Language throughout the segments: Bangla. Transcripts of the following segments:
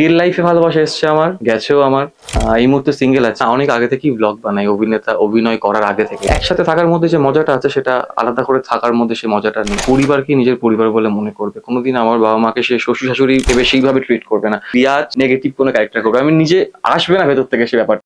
রিয়েল লাইফে ভালোবাসা এসছে আমার, গেছেও আমার। এই মুহূর্তে সিঙ্গেল আছে। অনেক আগে থেকেই ব্লগ বানাই, অভিনেতা, অভিনয় করার আগে থেকে। একসাথে থাকার মধ্যে যে মজাটা আছে, সেটা আলাদা করে থাকার মধ্যে সে মজাটা নেই। পরিবারকে নিজের পরিবার বলে মনে করবে। কোনোদিন আমার বাবা মাকে সে শ্বশুর শাশুড়ি ভেবে সেইভাবে ট্রিট করবে না। রিয়াজ নেগেটিভ কোনো ক্যারেক্টার করবে আমি নিজে আসবে না ভেতর থেকে সে ব্যাপার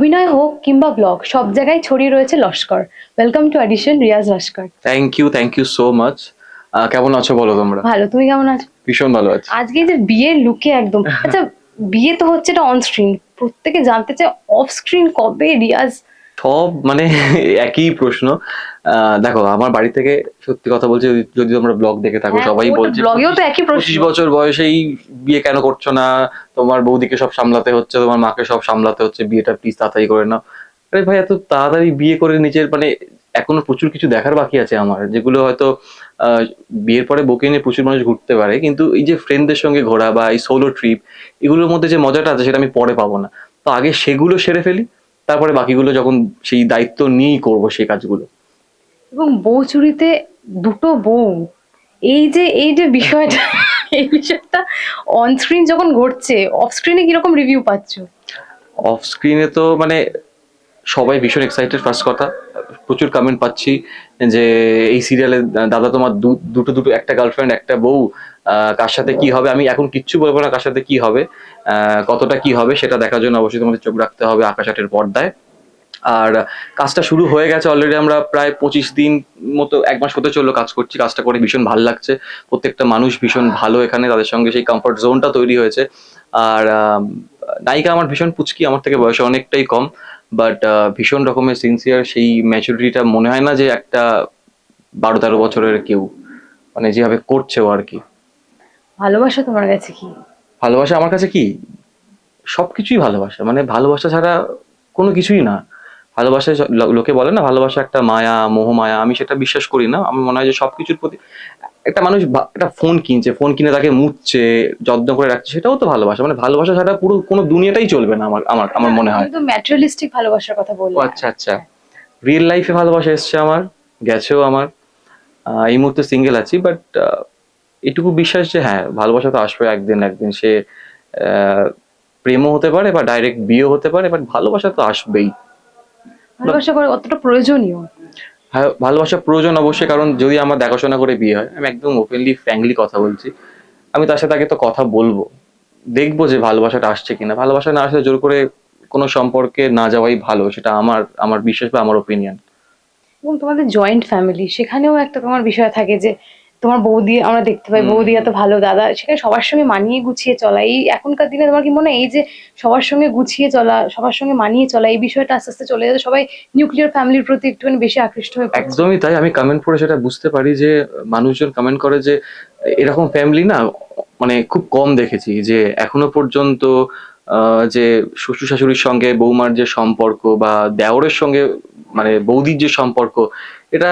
অভিনয় হোক কিংবা ব্লগ সব জায়গায় ছড়িয়ে রয়েছে Laskar. Welcome to audition Riaz Laskar thank you thank you so much কেমন আছো বলো তোমরা? ভালো তুমি কেমন আছো? ভীষণ ভালো আছি। আজকে যে বিয়ের লুকে একদম আচ্ছা বিয়ে তো হচ্ছে এটা অন স্ক্রিন প্রত্যেকে জানতে চায় অফ স্ক্রিন কবে রিয়াজ সব মানে একই প্রশ্ন। দেখো আমার বাড়ি থেকে সত্যি কথা বলছি যদি- তোমরা ব্লগ দেখে থাকো সবাই বলছে ব্লগেও তো একই পঁচিশ বছর বয়সেই বিয়ে কেন করছ না? তোমার বৌদিকে সব সামলাতে হচ্ছে তোমার মাকে সব সামলাতে হচ্ছে বিয়েটা প্লিজ তাড়াতাড়ি করে নাও। আরে ভাই এত তাড়াতাড়ি বিয়ে করে নিজের মানে এখনও প্রচুর কিছু দেখার বাকি আছে আমার যেগুলো হয়তো আহ, বিয়ের পরে বউকে নিয়ে প্রচুর মানুষ ঘুরতে পারে কিন্তু এই যে ফ্রেন্ডদের সঙ্গে ঘোরা বা এই সোলো ট্রিপ এগুলোর মধ্যে যে মজাটা আছে সেটা আমি পরে পাবো না। তো আগে সেগুলো সেরে ফেলি তারপরে বাকিগুলো যখন সেই দায়িত্ব নিয়েই করব সেই কাজগুলো। এবং বউ চুরিতে দুটো বউ। এই যে এই যে বিষয়টা, এই বিষয়টা অন স্ক্রিন যখন ঘটছে অফ স্ক্রিনে কীরকম রিভিউ পাচ্ছ? অফ স্ক্রিনে তো মানে সবাই ভীষণ এক্সাইটেড ফার্স্ট কথা। প্রচুর কমেন্ট পাচ্ছি যে, এই সিরিয়ালে দাদা তোমার দুটো দুটো, একটা গার্লফ্রেন্ড একটা বউ কার সাথে কি হবে? আমি এখন কিচ্ছু বলব না কার সাথে কি হবে কতটা কি হবে সেটা দেখার জন্য অবশ্যই তোমাদের চোখ রাখতে হবে আকাশ আটের পর্দায়। আর কাজটা শুরু হয়ে গেছে অলরেডি আমরা প্রায় পঁচিশ দিন মতো এক মাস হতে চলল কাজ করছি কাজটা করে ভীষণ ভালো লাগছে। প্রত্যেকটা মানুষ ভীষণ ভালো এখানে তাদের সঙ্গে সেই কমফর্ট জোনটা তৈরি হয়েছে। আর নায়িকা আমার ভীষণ পুচকি আমার থেকে বয়সে অনেকটাই কম বাট ভীষণ রকমের সিনসিয়ার সেই ম্যাচুরিটিটা মনে হয় না যে একটা বারো তেরো বছরের কেউ মানে যেভাবে করছে ও আর কি। ভালোবাসা তোমার কাছে কি? ভালোবাসা আমার কাছে কি? সবকিছুই ভালোবাসা মানে ভালোবাসা ছাড়া কোনো কিছুই না। ভালোবাসা লোকে বলে না ভালোবাসা একটা মায়া মোহমায়া আমি সেটা বিশ্বাস করি না। আমার মনে হয় যে সবকিছুর প্রতি একটা মানুষ একটা ফোন কিনছে ফোন কিনে তাকে মুছছে যত্ন করে রাখছে সেটাও তো ভালোবাসা। মানে ভালোবাসা ছাড়া পুরো কোনো দুনিয়াটাই চলবে না আমার আমার আমার মনে হয়। ম্যাটেরিয়ালিস্টিক ভালোবাসার কথা বললে। ও আচ্ছা আচ্ছা। রিয়েল লাইফে ভালোবাসা এসছে আমার গেছেও আমার। এই মুহূর্তে সিঙ্গেল আছি বাট এটুকু বিশ্বাস যে হ্যাঁ ভালোবাসা তো আসবে একদিন একদিন। সে প্রেমও হতে পারে বা ডাইরেক্ট বিয়ে হতে পারে বাট ভালোবাসা তো আসবেই। ভালোবাসা করা কতটা প্রয়োজনীয়। হ্যাঁ ভালোবাসা প্রয়োজন অবশ্যই কারণ যদি আমার দেখাশোনা করে বিয়ে হয় আমি একদম ওপেনলি ফ্র্যাঙ্কলি কথা বলছি। আমি তার সাথে আগে তো কথা বলব। দেখব যে ভালোবাসাটা আসছে কিনা। ভালোবাসা না আসলে জোর করে কোনো সম্পর্কে না যাওয়াই ভালো সেটা আমার আমার বিশ্বাস বা আমার ওপিনিয়ন এবং তোমাদের জয়েন্ট ফ্যামিলি সেখানেও একটা তোমার বিষয় থাকে যে তোমার বৌদি আমরা দেখতে পাই। বৌদি এত ভালো দাদা সেখানে সবার সঙ্গে মানিয়ে গুছিয়ে চলা এই এখনকার দিনে তোমার কি মনে হয় এই যে সবার সঙ্গে গুছিয়ে চলা সবার সঙ্গে মানিয়ে চলা এই বিষয়টা আস্তে আস্তে চলে যাচ্ছে সবাই নিউক্লিয়ার ফ্যামিলির প্রতি একটুখানি বেশি আকৃষ্ট হয়ে একদমই তাই আমি কমেন্ট পড়ে সেটা বুঝতে পারি যে মানুষজন কমেন্ট করে যে এরকম ফ্যামিলি না মানে খুব কম দেখেছি যে এখনও পর্যন্ত যে শ্বশুর শাশুড়ির সঙ্গে বৌমার যে সম্পর্ক বা দেওরের সঙ্গে মানে বৌদির যে সম্পর্ক এটা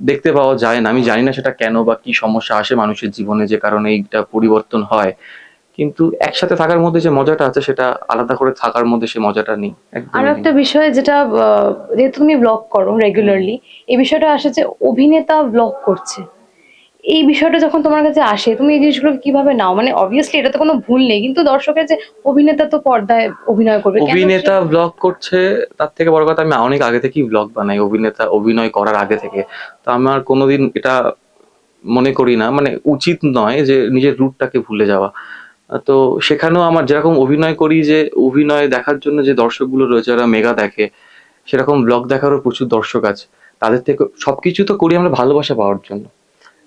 দেখতে পাওয়া যায় না। আমি জানি না সেটা কেন বা কি সমস্যা আসে মানুষের জীবনে যে কারণে এইটা পরিবর্তন হয়। কিন্তু একসাথে থাকার মধ্যে যে মজাটা আছে সেটা আলাদা করে থাকার মধ্যে সে মজাটা নেই। আর একটা বিষয় যেটা যেহেতু তুমি ব্লগ করো রেগুলারলি এই বিষয়টা আসে যে অভিনেতা ব্লগ করছে। এই বিষয়টা যখন তোমার কাছে আসে তুমি এই জিনিসগুলো কীভাবে নাও? মানে অবভিয়াসলি এটা তো কোনো ভুল নেই কিন্তু দর্শকের যে অভিনেতা তো পর্দায় অভিনয় করবে অভিনেতা ব্লগ করছে তার থেকে বড় কথা আমি অনেক আগে থেকেই ব্লগ বানাই অভিনেতা অভিনয় করার আগে থেকে। তো আমার কোনোদিন এটা মনে করি না মানে উচিত নয় যে নিজের রুটটাকে ভুলে যাওয়া। তো সেখানেও আমার যেরকম অভিনয় করি যে অভিনয় দেখার জন্য যে দর্শকগুলো রয়েছে যারা মেগা দেখে সেরকম ব্লগ দেখারও প্রচুর দর্শক আছে। তাদের থেকে সবকিছু তো করি আমরা ভালোবাসা পাওয়ার জন্য।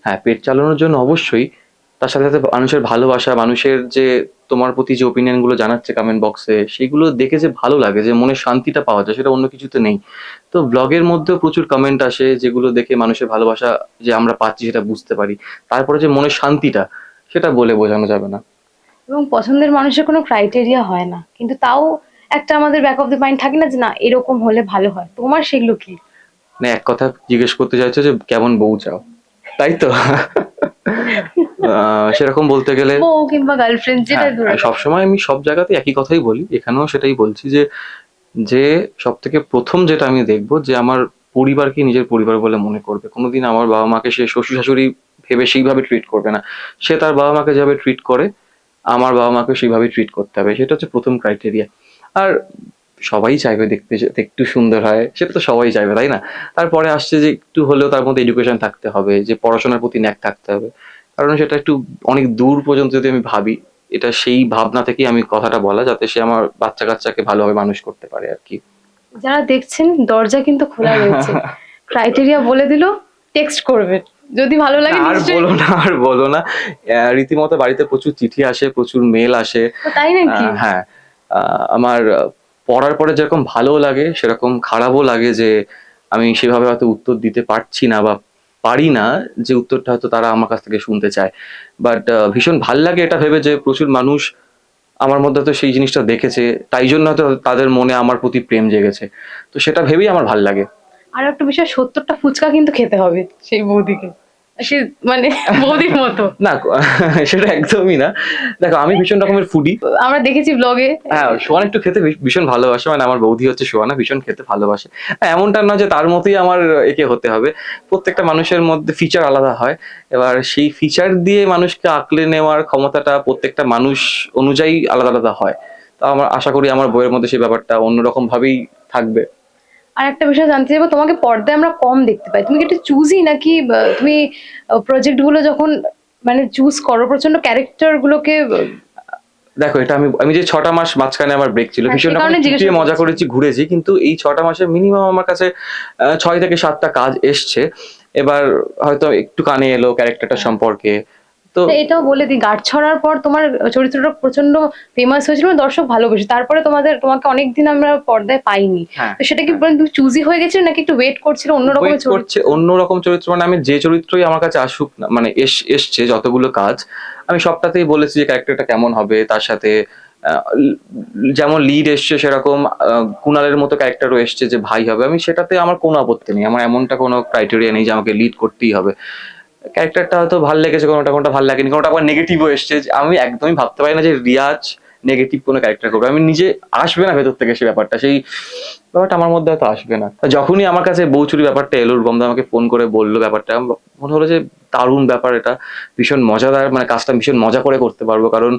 হ্যাঁ পেট চালানোর জন্য অবশ্যই। তার সাথে সাথে মানুষের ভালোবাসা মানুষের যে তোমার প্রতি যে ওপিনিয়নগুলো জানাচ্ছে কমেন্ট বক্সে সেগুলো দেখে যে ভালো লাগে যে মনের শান্তিটা পাওয়া যায় সেটা অন্য কিছুতে নেই। তো ব্লগের মধ্যেও প্রচুর কমেন্ট আসে যেগুলো দেখে মানুষের ভালোবাসা যে আমরা পাচ্ছি সেটা বুঝতে পারি। তারপরে যে মনের শান্তিটা সেটা বলে বোঝানো যাবে না। এবং পছন্দের মানুষের কোনো ক্রাইটেরিয়া হয় না। কিন্তু তাও একটা আমাদের ব্যাক অফ দ্য মাইন্ড থাকে না যে না এরকম হলে ভালো হয়। তোমার সেগুলো কি? মানে এক কথা জিজ্ঞেস করতে চাইছো যে কেমন বউ চাও? তাই তো সেরকম বলতে গেলে বউ কিংবা গার্লফ্রেন্ড যেটা হ্যাঁ, সবসময় আমি সব জায়গাতে একই কথাই বলি এখানেও সেটাই বলছি যে যে সব থেকে প্রথম যেটা আমি দেখব যে আমার পরিবারকে নিজের পরিবার বলে মনে করবে। কোনোদিন আমার বাবা মাকে সে শ্বশুর শাশুড়ি ভেবে সেইভাবে ট্রিট করবে না। সে তার বাবা মাকে যেভাবে ট্রিট করে আমার বাবা মাকে সেইভাবে ট্রিট করতে হবে। সেটা হচ্ছে প্রথম ক্রাইটেরিয়া আর সবাই চাইবে দেখতে একটু সুন্দর হয়। সেটা তো সবাই চাইবে তাই না? তারপরে আসছে যে একটু হলেও তার মধ্যে এডুকেশন থাকতে হবে যে পড়াশোনার প্রতি ন্যাক থাকতে হবে। কারণ সেটা একটু অনেক দূর পর্যন্ত যদি আমি ভাবি এটা সেই ভাবনা থেকেই আমি কথাটা বলা যাতে সে আমার বাচ্চা কাচ্চাকে ভালোভাবে মানুষ করতে পারে আর কি। যারা দেখছেন দরজা কিন্তু খোলা রয়েছে। ক্রাইটেরিয়া বলে দিল টেক্সট করবেন যদি ভালো লাগে আর বলো না আর বলো না। রীতিমতো বাড়িতে প্রচুর চিঠি আসে প্রচুর মেল আসে। তাই নাকি? হ্যাঁ। আমার পড়ার পরে যেরকম ভালো লাগে, সেরকম খারাপও লাগে যে আমি সেভাবে হয়তো উত্তর দিতে পারছি না বা পারি না যে উত্তরটা হয়তো তারা আমার কাছ থেকে শুনতে চায়। বাট ভীষণ ভালো লাগে এটা ভেবে যে প্রচুর মানুষ আমার মধ্যে তো সেই জিনিসটা দেখেছে, তাই জন্য হয়তো তাদের মনে আমার প্রতি প্রেম জেগেছে। তো সেটা ভেবেই আমার ভালো লাগে। আর একটা বিষয়, সত্তরটা ফুচকা কিন্তু খেতে হবে সেই বৌদিকে। সে মানে বৌদির মতো। না সেটা একদমই না। দেখো আমি ভীষণ রকমের ফুডি আমরা দেখেছি ব্লগে হ্যাঁ সোয়ান একটু খেতে ভীষণ ভালোবাসে। মানে আমার বৌদি হচ্ছে সোয়ানা ভীষণ খেতে ভালোবাসে। হ্যাঁ, এমনটা নয় যে তার মতোই আমার একে হতে হবে। প্রত্যেকটা মানুষের মধ্যে ফিচার আলাদা হয়। এবার সেই ফিচার দিয়ে মানুষকে আঁকলে নেওয়ার ক্ষমতাটা প্রত্যেকটা মানুষ অনুযায়ী আলাদা আলাদা হয়। তা আমার আশা করি আমার বইয়ের মধ্যে সেই ব্যাপারটা অন্যরকম ভাবেই থাকবে। আর একটা বিষয় জানতে চাইব তোমাকে পর্দায় আমরা কম দেখতে পাই। তুমি কি একটু চুজি নাকি তুমি প্রজেক্টগুলো যখন মানে চুজ করো প্রচণ্ড ক্যারেক্টার গুলোকে দেখো এটা আমি আমি যে ছটা মাস মাঝখানে আমার ব্রেক ছিল হ্যাঁ, ভীষণ মজা করেছি ঘুরেছি কিন্তু এই ছটা মাসে মিনিমাম আমার কাছে ছয় থেকে সাতটা কাজ এসছে। এবার হয়তো একটু কানে এলো ক্যারেক্টারটা সম্পর্কে তো এটাও বলে দিই গাঢ় ছড়ার পর তোমার চরিত্রটা প্রচণ্ড ফেমাস হয়েছিল দর্শক ভালোবেসে। তারপরে তোমাদের তোমাকে অনেকদিন আমরা পর্দায় পাইনি। হ্যাঁ তো সেটা কি তুমি চুজি হয়ে গেছিল নাকি একটু ওয়েট করছিল অন্যরকম করছে অন্যরকম চরিত্র মানে আমি যে চরিত্রই আমার কাছে আসুক মানে এস- এসছে যতগুলো কাজ আমি সবটাতেই বলেছি যে ক্যারেক্টারটা কেমন হবে তার সাথে যেমন লিড এসছে সেরকম আহ, কুণালের মতো ক্যারেক্টারও এসছে যে ভাই হবে। আমি সেটাতে আমার কোনো আপত্তি নেই আমার এমনটা কোনো ক্রাইটেরিয়া নেই যে আমাকে লিড করতেই হবে। ক্যারেক্টারটা হয়তো ভালো লেগেছে, কোনোটা কোনোটা ভালো লাগেনি, কোনোটা আবার নেগেটিভও এসছে। আমি একদমই ভাবতে পারি না যে রিয়াজ নেগেটিভ কোনো ক্যারেক্টার করবে। আমি নিজে আসবে না ভেতর থেকে সেই ব্যাপারটা সেই ব্যাপারটা আমার মধ্যে হয়তো আসবে না। যখনই আমার কাছে বৌচুরি ব্যাপারটা এলো রূপমদা আমাকে ফোন করে বলল ব্যাপারটা মনে হলো যে দারুণ ব্যাপার এটা। ভীষণ মজাদার মানে কাজটা ভীষণ মজা করে করতে পারব। কারণ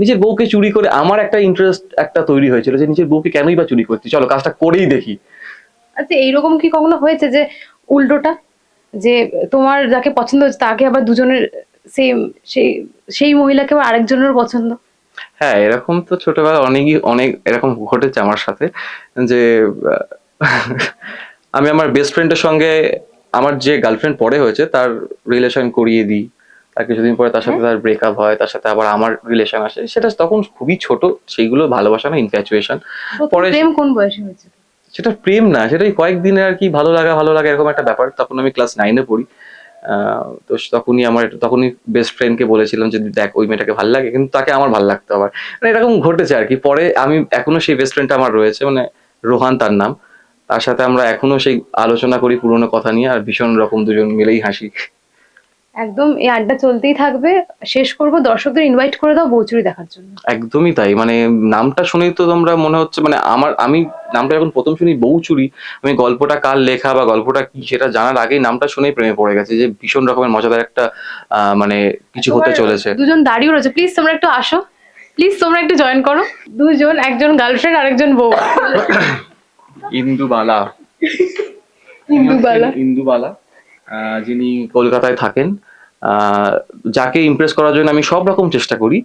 নিজের বউকে চুরি করে আমার একটা ইন্টারেস্ট একটা তৈরি হয়েছিল যে নিজের বউকে কেনই বা চুরি করছি চলো কাজটা করেই দেখি। আচ্ছা এইরকম কি কখনো হয়েছে যে উল্টোটা? যে তোমার যাকে পছন্দ হচ্ছে তাকে আবার দুজনের সেম সেই সেই মহিলাকে আবার আরেকজনের পছন্দ। হ্যাঁ এরকম তো ছোটবেলা অনেকই অনেক এরকম ঘটেছে আমার সাথে যে আমি আমার বেস্ট ফ্রেন্ডের সঙ্গে আমার যে গার্লফ্রেন্ড পরে হয়েছে তার রিলেশন করিয়ে দিই। তার কিছুদিন পরে তার সাথে তার ব্রেকআপ হয় তার সাথে আবার আমার রিলেশন আসে। সেটা তখন খুবই ছোট সেইগুলো ভালোবাসা না ইনফ্যাচুয়েশন পরে- প্রেম কোন বয়সে হয়েছে? সেটা প্রেম না, সেটাই কয়েকদিনের আর কি ভালো লাগা ভালো লাগা এরকম একটা ব্যাপার। তখন আমি ক্লাস নাইনে পড়ি। তো তখনই আমার তখনই বেস্ট ফ্রেন্ডকে বলেছিলাম যে, দেখ, ওই মেয়েটাকে ভালো লাগে। কিন্তু তাকে আমার ভালো লাগতো আবার। মানে এরকম ঘটেছে আর কি। পরে আমি এখনও সেই বেস্ট ফ্রেন্ডটা আমার রয়েছে মানে রোহান তার নাম। তার সাথে আমরা এখনও সেই আলোচনা করি পুরোনো কথা নিয়ে, আর ভীষণ রকম দুজন মিলেই হাসি। একদম এই আড্ডা চলতেই থাকবে। শেষ করব দর্শকদের ইনভাইট করে দাও বৌচুরি দেখার জন্য। একদমই তাই মানে নামটা শুনেই তো তোমরা মনে হচ্ছে মানে আমার আমি নামটা যখন প্রথম শুনি বউ চুরি আমি গল্পটা কার লেখা বা গল্পটা কি সেটা জানার আগেই নামটা শুনেই প্রেমে পড়ে গেছে যে ভীষণ রকমের মজাদার একটা আহ, মানে কিছু হতে চলেছে। দুজন দাঁড়িয়ে রয়েছে। প্লিজ তোমরা একটু আসো। প্লিজ তোমরা একটু জয়েন করো। দুজন একজন গার্লফ্রেন্ড আরেকজন বউ। ইন্দুবালা। ইন্দুবালা। ইন্দুবালা। যিনি কলকাতায় থাকেন আহ, যাকে ইমপ্রেস করার জন্য আমি সব রকম চেষ্টা করি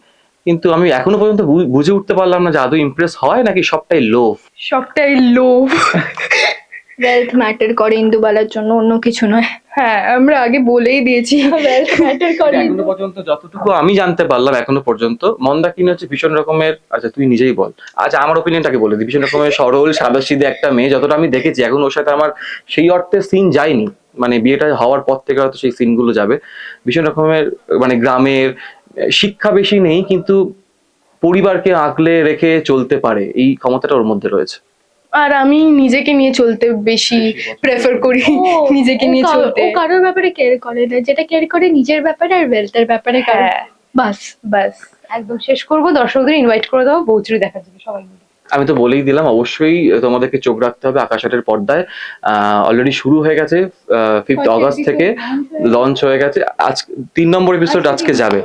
কিন্তু আমি এখনও পর্যন্ত বুঝে উঠতে পারলাম না যে আদৌ ইমপ্রেস হয় নাকি সবটাই লোভ সবটাই লোভ ওয়েলথ ম্যাটার করে ইন্দুবালার জন্য অন্য কিছু নয়। হ্যাঁ আমরা আগে বলেই দিয়েছি ওয়েলথ ম্যাটার করে এখনও পর্যন্ত যতটুকু আমি জানতে পারলাম এখনও পর্যন্ত মন্দাকিনী হচ্ছে ভীষণ রকমের আচ্ছা তুই নিজেই বল। আচ্ছা আমার ওপিনিয়নটাকে বলে দিই ভীষণ রকমের সরল সাদাসিধে একটা মেয়ে যতটা আমি দেখেছি এখন ওর সাথে আমার সেই অর্থে সিন যায়নি। মানে বিয়েটা হওয়ার পর থেকে হয়তো সেই সিনগুলো যাবে। ভীষণ রকমের মানে গ্রামের শিক্ষা বেশি নেই কিন্তু পরিবারকে আঁকলে রেখে চলতে পারে। এই ক্ষমতাটা ওর মধ্যে রয়েছে। আর আমি নিজেকে নিয়ে চলতে বেশি প্রেফার করি। নিজেকে নিয়ে চলতে। ও কারোর ব্যাপারে কেয়ার করে না যেটা কেয়ার করে নিজের ব্যাপারে আর ওয়েলথের ব্যাপারে হ্যাঁ। বাস। বাস। একদম শেষ করব দর্শকদের ইনভাইট করে দাও বৌচুরি দেখার জন্য সবাই মিলে। আমি তো বলেই দিলাম অবশ্যই তোমাদেরকে চোখ রাখতে হবে আকাশাটের পর্দায়। অলরেডি শুরু হয়ে গেছে ফিফথ অগস্ট থেকে লঞ্চ হয়ে গেছে। আজ তিন নম্বর এপিসোড আজকে যাবে।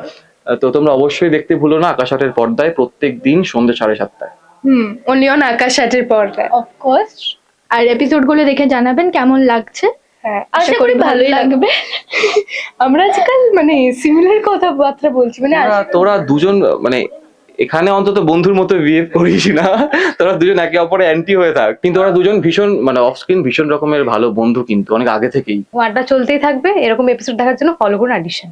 তো তোমরা অবশ্যই দেখতে ভুলো না আকাশাটের পর্দায় প্রত্যেক দিন সন্ধ্যে সাড়ে সাতটায়। হুম অনলি অন আকাশ আটের পর্দায় অফকোর্স আর এপিসোডগুলো দেখে জানাবেন কেমন লাগছে। হ্যাঁ আশা করি ভালোই লাগবে। আমরা আজকাল মানে সিমিলার কথাবার্তা বলছি মানে তোরা- তোরা দুজন মানে এখানে অন্তত বন্ধুর মতো বিহেভ করিস না। তোরা দুজন একে অপরে অ্যান্টি হয়ে থাক। কিন্তু ওরা দুজন ভীষণ মানে অফ স্ক্রিন ভীষণ রকমের ভালো বন্ধু কিন্তু অনেক আগে থেকেই। আড্ডা চলতেই থাকবে এরকম এপিসোড দেখার জন্য ফলো করুন অডিশন